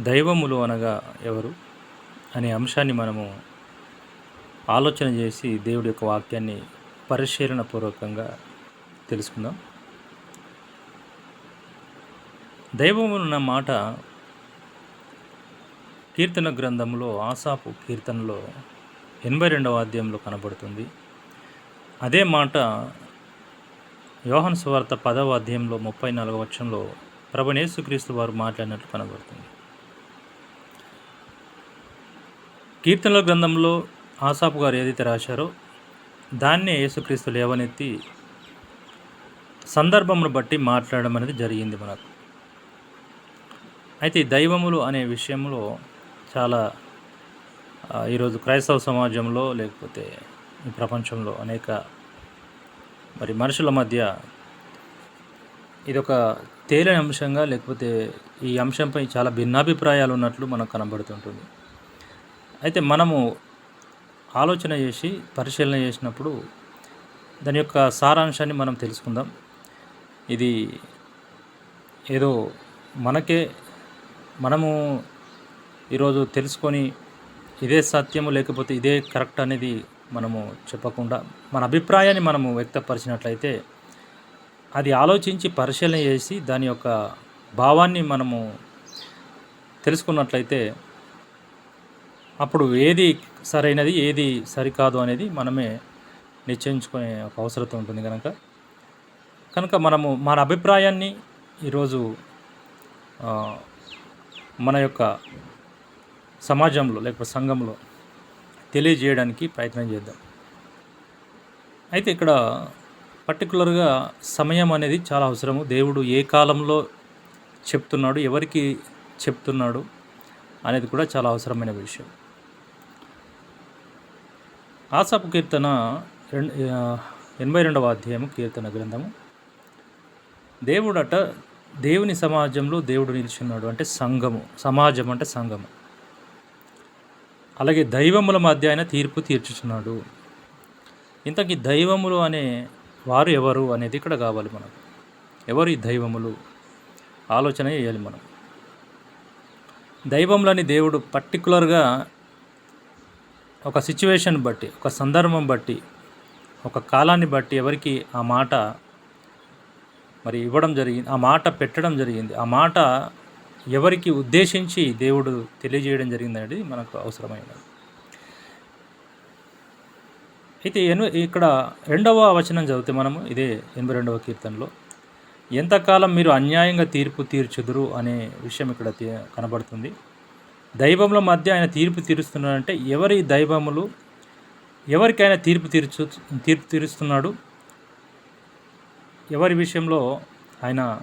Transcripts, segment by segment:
దైవములు అనగా ఎవరు అనే అంశాన్ని మనము ఆలోచన చేసి దేవుడి యొక్క వాక్యాన్ని పరిశీలన పూర్వకంగా తెలుసుకుందాం. దైవములు మాట కీర్తన గ్రంథంలో ఆసాపు కీర్తనలో ఎనభై రెండవ అధ్యాయంలో కనబడుతుంది. అదే మాట యోహన్ సువార్త పదవ అధ్యాయంలో ముప్పై నాలుగవ వచ్చంలో ప్రభనేసుక్రీస్తు వారు మాట్లాడినట్లు కనబడుతుంది. కీర్తనల గ్రంథంలో ఆసాపు గారు ఏదైతే రాశారో దాన్నే యేసుక్రీస్తు లేవనెత్తి సందర్భమును బట్టి మాట్లాడడం అనేది జరిగింది మనకు. అయితే దైవములు అనే విషయంలో చాలా ఈరోజు క్రైస్తవ సమాజంలో లేకపోతే ఈ ప్రపంచంలో అనేక మరి మనుషుల మధ్య ఇది ఒక తేలిన అంశంగా లేకపోతే ఈ అంశంపై చాలా భిన్నాభిప్రాయాలు ఉన్నట్లు మనకు కనబడుతుంటుంది. అయితే మనము ఆలోచన చేసి పరిశీలన చేసినప్పుడు దాని యొక్క సారాంశాన్ని మనం తెలుసుకుందాం. ఇది ఏదో మనకే మనము ఈరోజు తెలుసుకొని ఇదే సత్యము లేకపోతే ఇదే కరెక్ట్ అనేది మనము చెప్పకుండా మన అభిప్రాయాన్ని మనము వ్యక్తపరిచినట్లయితే అది ఆలోచించి పరిశీలన చేసి దాని యొక్క భావాన్ని మనము తెలుసుకున్నట్లయితే అప్పుడు ఏది సరైనది ఏది సరికాదు అనేది మనమే నిశ్చయించుకునే ఒక అవసరం ఉంటుంది కనుక కనుక మనము మన అభిప్రాయాన్ని ఈరోజు మన యొక్క సమాజంలో లేకపోతే సంఘంలో తెలియజేయడానికి ప్రయత్నం చేద్దాం. అయితే ఇక్కడ పర్టికులర్గా సమయం అనేది చాలా అవసరము. దేవుడు ఏ కాలంలో చెప్తున్నాడు ఎవరికి చెప్తున్నాడు అనేది కూడా చాలా అవసరమైన విషయం. ఆసాపు కీర్తన రెండు ఎనభై రెండవ అధ్యాయము కీర్తన గ్రంథము. దేవుడట దేవుని సమాజంలో దేవుడు నిలిచున్నాడు అంటే సంఘము సమాజం అంటే సంఘము. అలాగే దైవముల మధ్య ఆయన తీర్పు తీర్చుచున్నాడు. ఇంతకీ దైవములు అనే వారు ఎవరు అనేది ఇక్కడ కావాలి మనకు ఎవరు ఈ దైవములు? ఆలోచన చేయాలి మనం. దైవములని దేవుడు పర్టికులర్గా ఒక సిచ్యువేషన్ బట్టి ఒక సందర్భం బట్టి ఒక కాలాన్ని బట్టి ఎవరికి ఆ మాట మరి ఇవ్వడం జరిగింది ఆ మాట పెట్టడం జరిగింది. ఆ మాట ఎవరికి ఉద్దేశించి దేవుడు తెలియజేయడం జరిగింది అనేది మనకు అవసరమైనది. అయితే ఎను ఇక్కడ రెండవ వచనం చదివితే మనము ఇదే ఎనభై రెండవ కీర్తనలో ఎంతకాలం మీరు అన్యాయంగా తీర్పు తీర్చుదురు అనే విషయం ఇక్కడ కనబడుతుంది. దైవముల మధ్య ఆయన తీర్పు తీరుస్తున్నాడంటే ఎవరి దైవములు ఎవరికైనా తీర్పు తీర్చు తీర్పు తీరుస్తున్నాడు? ఎవరి విషయంలో ఆయన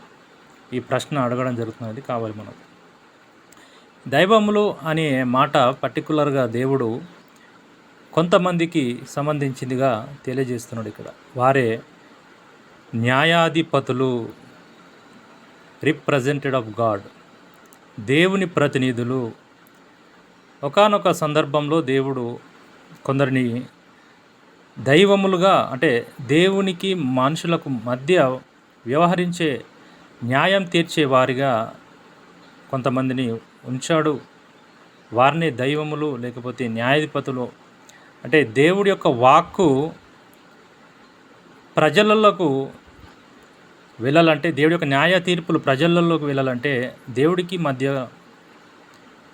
ఈ ప్రశ్న అడగడం జరుగుతున్నది కావాలి మనకు. దైవములు అనే మాట పర్టికులర్గా దేవుడు కొంతమందికి సంబంధించిందిగా తెలియజేస్తున్నాడు ఇక్కడ. వారే న్యాయాధిపతులు రిప్రజెంటెడ్ ఆఫ్ గాడ్ దేవుని ప్రతినిధులు ఒకానొక సందర్భంలో దేవుడు కొందరిని దైవములుగా అంటే దేవునికి మనుషులకు మధ్య వ్యవహరించే న్యాయం తీర్చే వారిగా కొంతమందిని ఉంచాడు. వారిని దైవములు లేకపోతే న్యాయాధిపతులు. అంటే దేవుడి యొక్క వాక్కు ప్రజలకు వెళ్ళాలంటే దేవుడి యొక్క న్యాయ తీర్పులు ప్రజలలోకి వెళ్ళాలంటే దేవుడికి మధ్య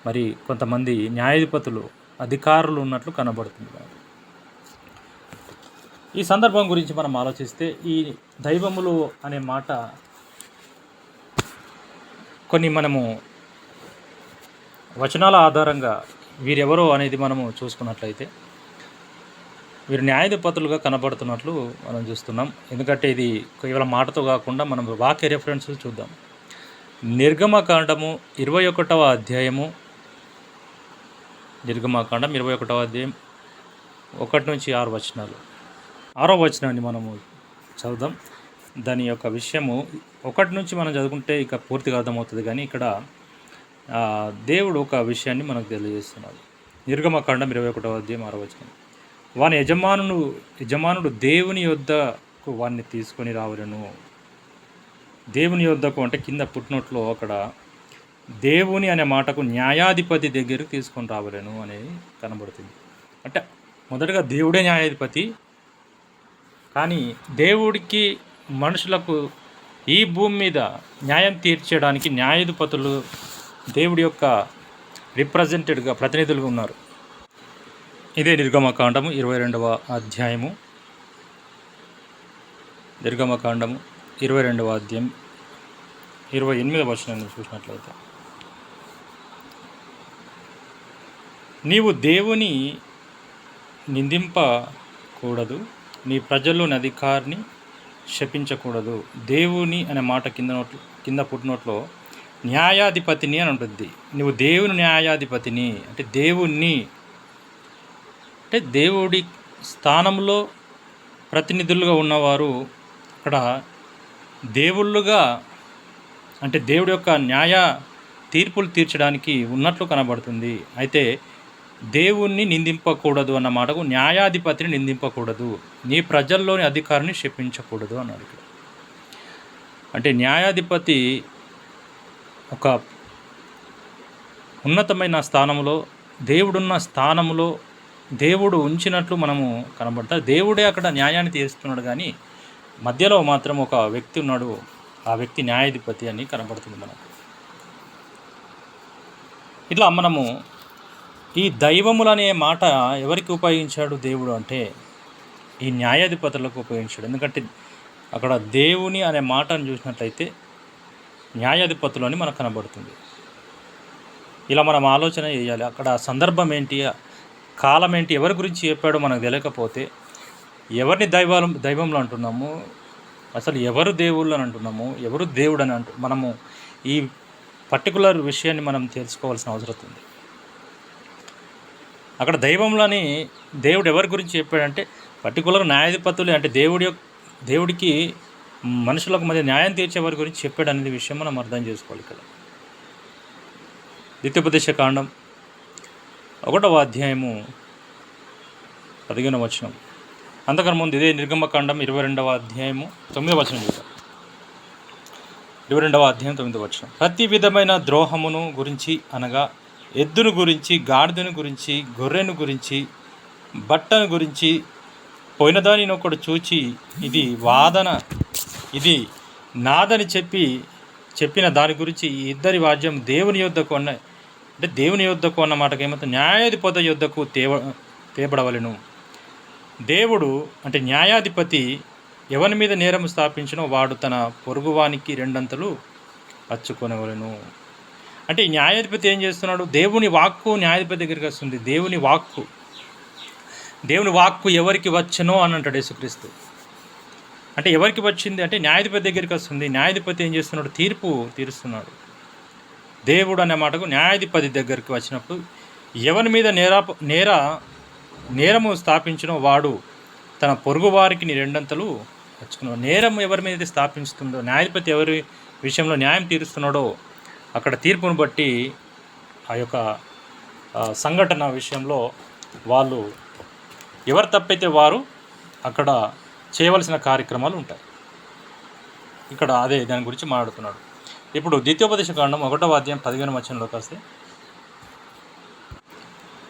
మరి కొంతమంది న్యాయాధిపతులు అధికారులు ఉన్నట్లు కనబడుతుంది. ఈ సందర్భం గురించి మనం ఆలోచిస్తే ఈ దైవములు అనే మాట కొన్ని మనము వచనాల ఆధారంగా వీరెవరో అనేది మనము చూసుకున్నట్లయితే వీరు న్యాయాధిపతులుగా కనబడుతున్నట్లు మనం చూస్తున్నాం. ఎందుకంటే ఇది కేవలం మాటతో కాకుండా మనం వాక్య రెఫరెన్స్ చూద్దాం. నిర్గమకాండము ఇరవై ఒకటవ అధ్యాయము నిర్గమకాండం ఇరవై ఒకటవ అధ్యాయం ఒకటి నుంచి ఆరు వచనాలు. ఆరో వచనాన్ని మనము చదువుదాం. దాని యొక్క విషయము ఒకటి నుంచి మనం చదువుకుంటే ఇక పూర్తిగా అర్థమవుతుంది. కానీ ఇక్కడ దేవుడు ఒక విషయాన్ని మనకు తెలియజేస్తున్నాడు. నిర్గమకాండం ఇరవై ఒకటవ అధ్యాయం ఆరో వచనం. వాని యజమానుడు యజమానుడు దేవుని యొద్దకు వాడిని తీసుకొని రావలను దేవుని యొద్దకు అంటే కింద పుట్టినట్లు అక్కడ దేవుని అనే మాటకు న్యాయాధిపతి దగ్గరకు తీసుకొని రావలేను అనేది కనబడుతుంది. అంటే మొదటగా దేవుడే న్యాయాధిపతి. కానీ దేవుడికి మనుషులకు ఈ భూమి మీద న్యాయం తీర్చడానికి న్యాయాధిపతులు దేవుడి యొక్క రిప్రజెంటెడ్గా ప్రతినిధులుగా ఉన్నారు. ఇదే నిర్గమకాండము ఇరవై రెండవ అధ్యాయము. నిర్గమకాండము ఇరవై రెండవ అధ్యాయం ఇరవై ఎనిమిదవ వచనాన్ని చూసినట్లయితే నీవు దేవుని నిందింపకూడదు నీ ప్రజల్లోని అధికారిని శపించకూడదు. దేవుని అనే మాట కింద నోట్ కింద పుట్టినోట్లో న్యాయాధిపతిని అని ఉంటుంది. నువ్వు దేవుని న్యాయాధిపతిని అంటే దేవుణ్ణి అంటే దేవుడి స్థానంలో ప్రతినిధులుగా ఉన్నవారు అక్కడ దేవుళ్ళుగా అంటే దేవుడి యొక్క న్యాయ తీర్పులు తీర్చడానికి ఉన్నట్లు కనబడుతుంది. అయితే దేవుణ్ణి నిందింపకూడదు అన్న మాటకు న్యాయాధిపతిని నిందింపకూడదు. నీ ప్రజల్లోని అధికారిని శపించకూడదు అన్నాడు ఇక్కడ. అంటే న్యాయాధిపతి ఒక ఉన్నతమైన స్థానంలో దేవుడున్న స్థానంలో దేవుడు ఉంచినట్లు మనము కనబడతా దేవుడే అక్కడ న్యాయాన్ని తీరుస్తున్నాడు కానీ మధ్యలో మాత్రం ఒక వ్యక్తి ఉన్నాడు ఆ వ్యక్తి న్యాయాధిపతి అని కనబడుతుంది మనకు. ఇట్లా మనము ఈ దైవములనే మాట ఎవరికి ఉపయోగించాడు దేవుడు అంటే ఈ న్యాయాధిపతులకు ఉపయోగించాడు. ఎందుకంటే అక్కడ దేవుని అనే మాటను చూసినట్లయితే న్యాయాధిపతులు అని మనకు కనబడుతుంది. ఇలా మనం ఆలోచన చేయాలి. అక్కడ సందర్భం ఏంటి కాలం ఏంటి ఎవరి గురించి చెప్పాడో మనకు తెలియకపోతే ఎవరిని దైవాలు దైవంలో అంటున్నాము? అసలు ఎవరు దేవుళ్ళు అని అంటున్నాము? ఎవరు దేవుడు అని అంటు మనము ఈ పర్టికులర్ విషయాన్ని మనం తెలుసుకోవాల్సిన అవసరం ఉంది. అక్కడ దైవంలోని దేవుడు ఎవరి గురించి చెప్పాడంటే పర్టికులర్ న్యాయాధిపతులు అంటే దేవుడి యొక్క దేవుడికి మనుషులకు మధ్య న్యాయం తీర్చేవారి గురించి చెప్పాడు అనేది విషయం మనం అర్థం చేసుకోవాలి ఇక్కడ. ద్వితీయోపదేశ కాండం ఒకటవ అధ్యాయము పదిహేను వచనం. అంతకన్నా ముందు ఇదే నిర్గమకాండం ఇరవై రెండవ అధ్యాయము తొమ్మిదవ వచనం చూద్దాం. ఇరవై రెండవ అధ్యాయం తొమ్మిదవ వచనం. ప్రతి విధమైన ద్రోహమును గురించి అనగా ఎద్దును గురించి గాడిదను గురించి గొర్రెను గురించి బట్టను గురించి పోయిన దానిని ఒకడు చూచి ఇది వాదన ఇది నాదని చెప్పి చెప్పిన దాని గురించి ఈ ఇద్దరి వాద్యం దేవుని యొద్దకు అన్న అంటే దేవుని యొద్దకు అన్న మాటకు ఏమవుతుంది న్యాయాధిపతి యొద్దకు తేవ తేబడవలను. దేవుడు అంటే న్యాయాధిపతి ఎవరి మీద నేరం స్థాపించినో వాడు తన పొరుగువానికి రెండంతలు అచ్చుకొనవలను. అంటే న్యాయాధిపతి ఏం చేస్తున్నాడు? దేవుని వాక్కు న్యాయాధిపతి దగ్గరికి వస్తుంది. దేవుని వాక్కు. దేవుని వాక్కు ఎవరికి వచ్చనో అని అంటాడు యేసుక్రీస్తు. అంటే ఎవరికి వచ్చింది? అంటే న్యాయాధిపతి దగ్గరికి వస్తుంది. న్యాయాధిపతి ఏం చేస్తున్నాడు? తీర్పు తీరుస్తున్నాడు. దేవుడు అనే మాటకు న్యాయాధిపతి దగ్గరికి వచ్చినప్పుడు ఎవరి మీద నేర నేర నేరము స్థాపించిన వాడు తన పొరుగు వారికి నీ రెండంతలు తెచ్చుకున్నాడు నేరం ఎవరి మీద అయితే స్థాపించుతుందో న్యాయాధిపతి ఎవరి విషయంలో న్యాయం తీరుస్తున్నాడో అక్కడ తీర్పును బట్టి ఆ యొక్క సంఘటన విషయంలో వాళ్ళు ఎవరు తప్పైతే వారు అక్కడ చేయవలసిన కార్యక్రమాలు ఉంటాయి. ఇక్కడ అదే దాని గురించి మాట్లాడుతున్నాడు. ఇప్పుడు ద్వితీయోపదేశ కాండం ఒకటో అధ్యాయం పదిహేను వచనంలోకి వస్తే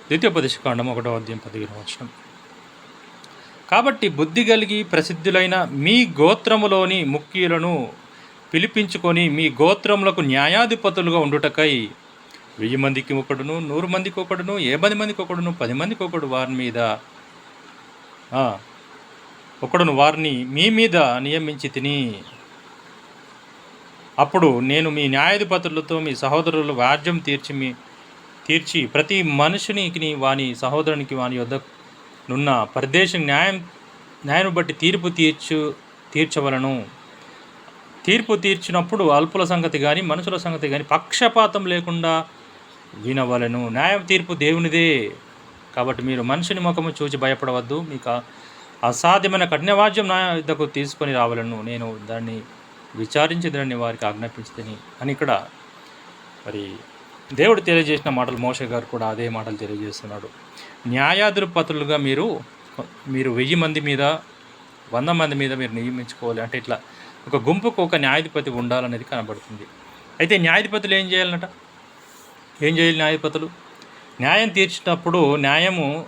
ద్వితీయోపదేశ కాండం ఒకటో అధ్యాయం పదిహేను వచనం. కాబట్టి బుద్ధి కలిగి ప్రసిద్ధులైన మీ గోత్రములోని ముఖ్యులను పిలిపించుకొని మీ గోత్రములకు న్యాయాధిపతులుగా ఉండుటకై వెయ్యి మందికి ఒకడును నూరు మందికి ఒకడును ఏ పది మందికి ఒకడును పది మందికి ఒకడు వారి మీద. ఒకడును వారిని మీ మీద నియమించి తిని. అప్పుడు నేను మీ న్యాయాధిపతులతో మీ సహోదరులు వ్యాజ్యం తీర్చి మీ తీర్చి ప్రతి మనుషునికి వాని సహోదరునికి వాని యొద్ద నున్న పరదేశం న్యాయం న్యాయం బట్టి తీర్పు తీర్చు తీర్చవలను. తీర్పు తీర్చినప్పుడు అల్పుల సంగతి కానీ మనుషుల సంగతి కానీ పక్షపాతం లేకుండా వినవలను. న్యాయం తీర్పు దేవునిదే. కాబట్టి మీరు మనిషిని ముఖము చూచి భయపడవద్దు. మీకు అసాధ్యమైన కఠినవాద్యం నా యుద్ధకు తీసుకొని రావాలను. నేను దాన్ని విచారించి దాన్ని వారికి ఆజ్ఞాపించదని అని ఇక్కడ మరి దేవుడు తెలియజేసిన మాటలు మోష గారు కూడా అదే మాటలు తెలియజేస్తున్నాడు. న్యాయాధిపతులుగా మీరు మీరు వెయ్యి మంది మీద వంద మంది మీద మీరు నియమించుకోవాలి. అంటే ఇట్లా ఒక గుంపుకు ఒక న్యాయాధిపతి ఉండాలనేది కనబడుతుంది. అయితే న్యాయాధిపతులు ఏం చేయాలన్నట? ఏం చేయాలి న్యాయాధిపతులు? న్యాయం తీర్చినప్పుడు న్యాయము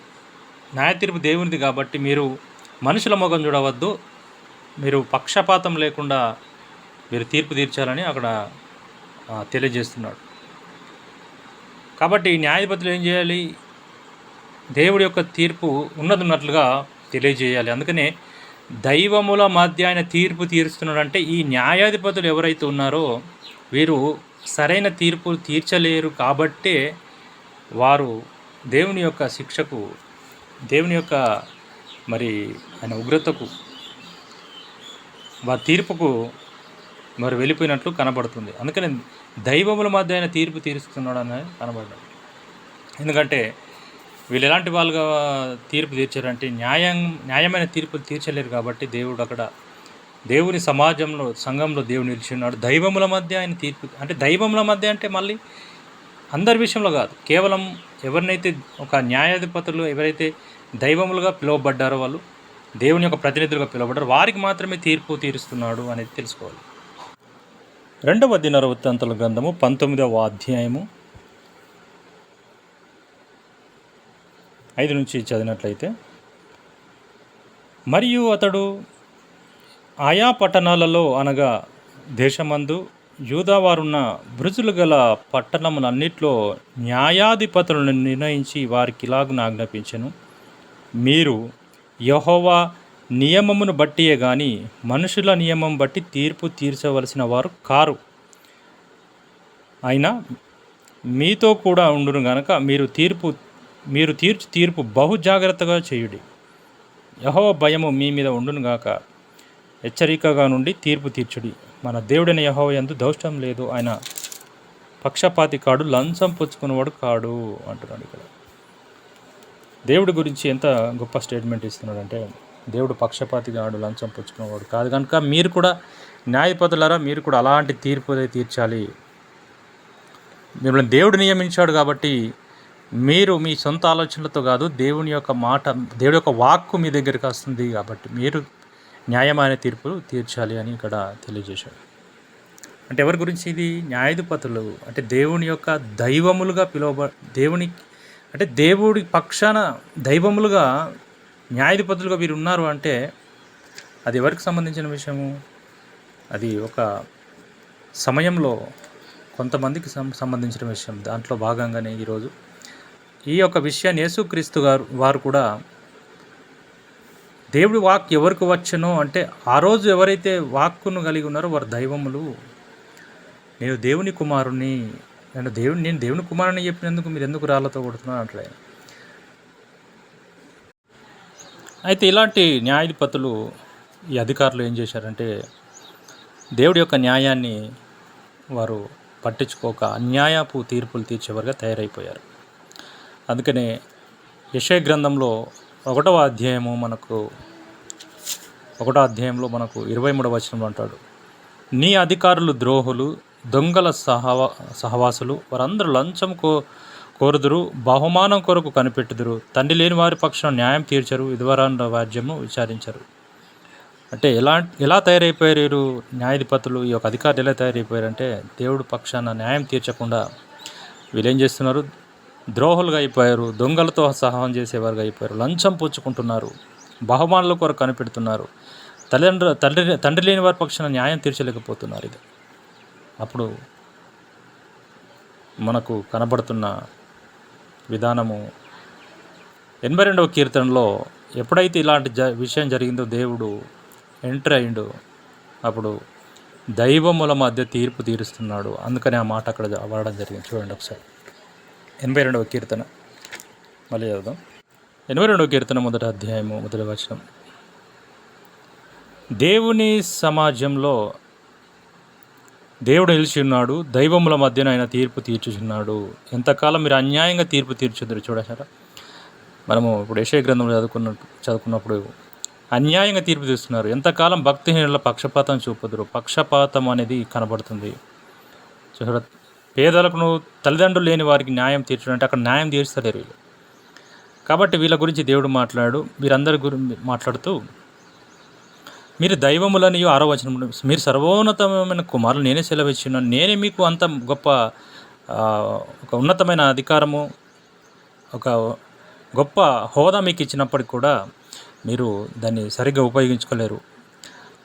న్యాయ తీర్పు దేవునిది కాబట్టి మీరు మనుషుల ముఖం చూడవద్దు. మీరు పక్షపాతం లేకుండా మీరు తీర్పు తీర్చాలని అక్కడ తెలియజేస్తున్నాడు. కాబట్టి న్యాయాధిపతులు ఏం చేయాలి? దేవుడి యొక్క తీర్పు ఉన్నదున్నట్లుగా తెలియజేయాలి. అందుకనే దైవముల మధ్య ఆయన తీర్పు తీరుస్తున్నాడంటే ఈ న్యాయాధిపతులు ఎవరైతే ఉన్నారో వీరు సరైన తీర్పు తీర్చలేరు కాబట్టే వారు దేవుని యొక్క శిక్షకు దేవుని యొక్క మరి ఆయన ఉగ్రతకు వారి తీర్పుకు మరి వెళ్ళిపోయినట్లు కనబడుతుంది. అందుకని దైవముల మధ్య ఆయన తీర్పు తీరుస్తున్నాడు అనేది కనబడ్డాడు ఎందుకంటే వీళ్ళు ఎలాంటి వాళ్ళుగా తీర్పు తీర్చారంటే న్యాయం న్యాయమైన తీర్పులు తీర్చలేరు కాబట్టి దేవుడు అక్కడ దేవుని సమాజంలో సంఘంలో దేవుడు నిలిచి ఉన్నాడు దైవముల మధ్య ఆయన తీర్పు అంటే దైవముల మధ్య అంటే మళ్ళీ అందరి విషయంలో కాదు. కేవలం ఎవరినైతే ఒక న్యాయాధిపతులు ఎవరైతే దైవములుగా పిలువబడ్డారో వాళ్ళు దేవుని యొక్క ప్రతినిధులుగా పిలువబడ్డారు వారికి మాత్రమే తీర్పు తీరుస్తున్నాడు అనేది తెలుసుకోవాలి. రెండవ దిన వృత్తాంతుల గ్రంథము పంతొమ్మిదవ అధ్యాయము ఐదు నుంచి చదివినట్లయితే మరియు అతడు ఆయా పట్టణాలలో అనగా దేశమందు యూదావారున్న బృజులు గల పట్టణములన్నిట్లో న్యాయాధిపతులను నిర్ణయించి వారికి ఇలాగున ఆజ్ఞాపించెను. మీరు యహోవా నియమమును బట్టియే గాని మనుషుల నియమం బట్టి తీర్పు తీర్చవలసిన వారు కారు. అయినా మీతో కూడా ఉండును గనక మీరు తీర్పు మీరు తీర్చు తీర్పు బహు జాగ్రత్తగా చేయుడి. యహో భయము మీ మీద ఉండును గాక. హెచ్చరికగా నుండి తీర్పు తీర్చుడి. మన దేవుడైన యహో ఎందు దౌష్టం లేదు. ఆయన పక్షపాతి కాడు లంచం పుచ్చుకునేవాడు కాడు అంటున్నాడు ఇక్కడ. దేవుడి గురించి ఎంత గొప్ప స్టేట్మెంట్ ఇస్తున్నాడంటే దేవుడు పక్షపాతి కాడు లంచం పుచ్చుకునేవాడు కాదు. కనుక మీరు కూడా న్యాయపతులారా మీరు కూడా అలాంటి తీర్పు తీర్చాలి. మిమ్మల్ని దేవుడు నియమించాడు కాబట్టి మీరు మీ సొంత ఆలోచనలతో కాదు దేవుని యొక్క మాట దేవుడి యొక్క వాక్కు మీ దగ్గరికి వస్తుంది కాబట్టి మీరు న్యాయమైన తీర్పులు తీర్చాలి అని ఇక్కడ తెలియజేశాడు అంటే ఎవరి గురించి ఇది? న్యాయాధిపతులు. అంటే దేవుని యొక్క దైవములుగా పిలువబ దేవుని అంటే దేవుడి పక్షాన దైవములుగా న్యాయాధిపతులుగా వీరు ఉన్నారు అంటే అది ఎవరికి సంబంధించిన విషయము? అది ఒక సమయంలో కొంతమందికి సం- సంబంధించిన విషయం. దాంట్లో భాగంగానే ఈరోజు ఈ యొక్క విషయాన్ని యేసుక్రీస్తు గారు వారు కూడా దేవుడి వాక్ ఎవరికి వచ్చనో అంటే ఆ రోజు ఎవరైతే వాక్కును కలిగి ఉన్నారో వారు దైవములు నేను దేవుని కుమారుని నేను దేవుని నేను దేవుని కుమారుని చెప్పినందుకు మీరు ఎందుకు రాళ్ళతో కొడుతున్నారు అట్లే అయితే ఇలాంటి న్యాయాధిపతులు ఈ అధికారులు ఏం చేశారంటే దేవుడి యొక్క న్యాయాన్ని వారు పట్టించుకోక అన్యాయపు తీర్పులు తీర్చేవారుగా తయారైపోయారు. అందుకనే యశయ గ్రంథంలో ఒకటవ అధ్యాయము మనకు ఒకటో అధ్యాయంలో మనకు ఇరవై మూడవ వచనంలో అంటాడు. నీ అధికారులు ద్రోహులు దొంగల సహవా సహవాసులు వారందరూ లంచం కో కోరుదురు బహుమానం కొరకు కనిపెట్టుదురు. తండ్రి లేని వారి పక్షం న్యాయం తీర్చరు ఇదివరాండ రాజ్యము విచారించరు. అంటే ఎలా ఎలా తయారైపోయారు న్యాయాధిపతులు? ఈ యొక్క అధికారులు ఎలా తయారైపోయారంటే దేవుడు పక్షాన న్యాయం తీర్చకుండా వీళ్ళేం చేస్తున్నారు? ద్రోహులుగా అయిపోయారు దొంగలతో సహాయం చేసేవారుగా అయిపోయారు లంచం పుచ్చుకుంటున్నారు బహుమానుల కొరకు కనిపెడుతున్నారు. తల్లిదండ్రు తండ్రి తండ్రి లేని వారి పక్షాన న్యాయం తీర్చలేకపోతున్నారు ఇది. అప్పుడు మనకు కనబడుతున్న విధానము ఎనభై రెండవ కీర్తనలో ఎప్పుడైతే ఇలాంటి జ విషయం జరిగిందో దేవుడు ఎంటర్ అయిండు అప్పుడు దైవముల మధ్య తీర్పు తీరుస్తున్నాడు. అందుకని ఆ మాట అక్కడ వాడడం జరిగింది. చూడండి ఒకసారి. ఎనభై రెండవ కీర్తన. మళ్ళీ చదువుదాం. ఎనభై రెండవ కీర్తన మొదటి అధ్యాయము మొదటి వచనం. దేవుని సమాజంలో దేవుడు నిలిచి ఉన్నాడు దైవముల మధ్యన ఆయన తీర్పు తీర్చుచున్నాడు. ఎంతకాలం మీరు అన్యాయంగా తీర్పు తీర్చుదురు చూడసారా మనము ఇప్పుడు యశయ గ్రంథంలో చదువుకున్నట్టు చదువుకున్నప్పుడు అన్యాయంగా తీర్పు తీస్తున్నారు. ఎంతకాలం భక్తిహీనుల పక్షపాతం చూపుదురు. పక్షపాతం అనేది కనబడుతుంది. చూడ పేదలకు నువ్వు తల్లిదండ్రులు లేని వారికి న్యాయం తీర్చడం అంటే అక్కడ న్యాయం తీర్చలేరు వీళ్ళు. కాబట్టి వీళ్ళ గురించి దేవుడు మాట్లాడు వీరందరి గురించి మాట్లాడుతూ మీరు దైవములని ఆరోవచనం మీరు సర్వోన్నతమైన కుమారులు నేనే సెలవిచ్చున్నాను నేనే మీకు అంత గొప్ప ఒక ఉన్నతమైన అధికారము ఒక గొప్ప హోదా మీకు ఇచ్చినప్పటికి కూడా మీరు దాన్ని సరిగ్గా ఉపయోగించుకోలేరు.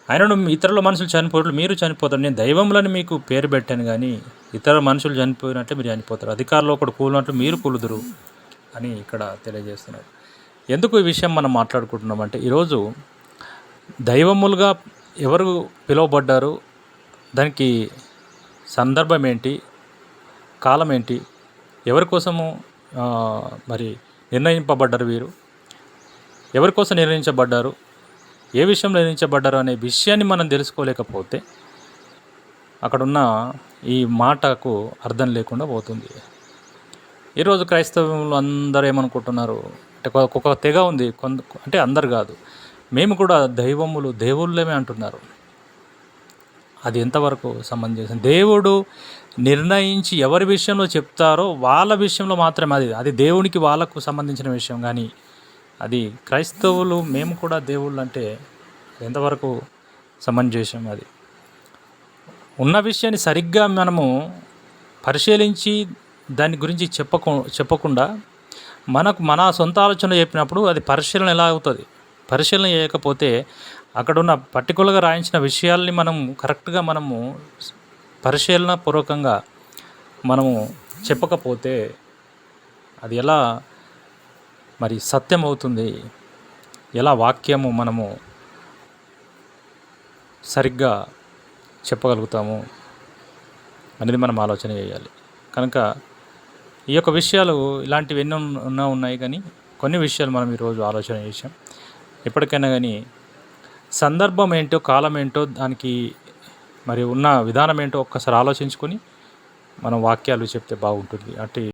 ఆయనను ఇతరుల మనుషులు చనిపోరు మీరు చనిపోతారు. నేను దైవములని మీకు పేరు పెట్టాను కానీ ఇతర మనుషులు చనిపోయినట్లే మీరు చనిపోతారు. అధికారంలో ఒకడు కూలినట్లు మీరు కూలుదురు అని ఇక్కడ తెలియజేస్తున్నారు. ఎందుకు ఈ విషయం మనం మాట్లాడుకుంటున్నామంటే ఈరోజు దైవములుగా ఎవరు పిలువబడ్డారు దానికి సందర్భం ఏంటి కాలం ఏంటి ఎవరి కోసము మరి నిర్ణయింపబడ్డారు వీరు ఎవరి కోసం నిర్ణయించబడ్డారు ఏ విషయంలో నిర్ణయించబడ్డారు అనే విషయాన్ని మనం తెలుసుకోలేకపోతే అక్కడున్న ఈ మాటకు అర్థం లేకుండా పోతుంది. ఈరోజు క్రైస్తవంలో అందరూ ఏమనుకుంటున్నారు? అంటే ఒక్కొక్క తెగ ఉంది. కొంత అంటే అందరు కాదు. మేము కూడా దైవములు దేవుళ్ళమే అంటున్నారు. అది ఎంతవరకు సంబంధించిన దేవుడు నిర్ణయించి ఎవరి విషయంలో చెప్తారో వాళ్ళ విషయంలో మాత్రమే అది. అది దేవునికి వాళ్ళకు సంబంధించిన విషయం. కానీ అది క్రైస్తవులు మేము కూడా దేవుళ్ళు అంటే ఎంతవరకు సమంజసం అది? ఉన్న విషయాన్ని సరిగ్గా మనము పరిశీలించి దాని గురించి చెప్పకు చెప్పకుండా మనకు మన సొంత ఆలోచన చెప్పినప్పుడు అది పరిశీలన ఎలా అవుతుంది? పరిశీలన చేయకపోతే అక్కడ ఉన్న పర్టికులర్గా రాయించిన విషయాల్ని మనం కరెక్ట్గా మనము పరిశీలన పూర్వకంగా మనము చెప్పకపోతే అది ఎలా మరి సత్యం అవుతుంది ఎలా వాక్యము మనము సరిగ్గా చెప్పగలుగుతాము అనేది మనం ఆలోచన చేయాలి. కనుక ఈ యొక్క విషయాలు ఇలాంటివి ఎన్నో ఉన్నా ఉన్నాయి కానీ కొన్ని విషయాలు మనం ఈరోజు ఆలోచన చేసాం ఎప్పటికైనా కానీ సందర్భం ఏంటో కాలం ఏంటో దానికి మరి ఉన్న విధానం ఏంటో ఒక్కసారి ఆలోచించుకొని మనం వాక్యాలు చెప్తే బాగుంటుంది. అంటే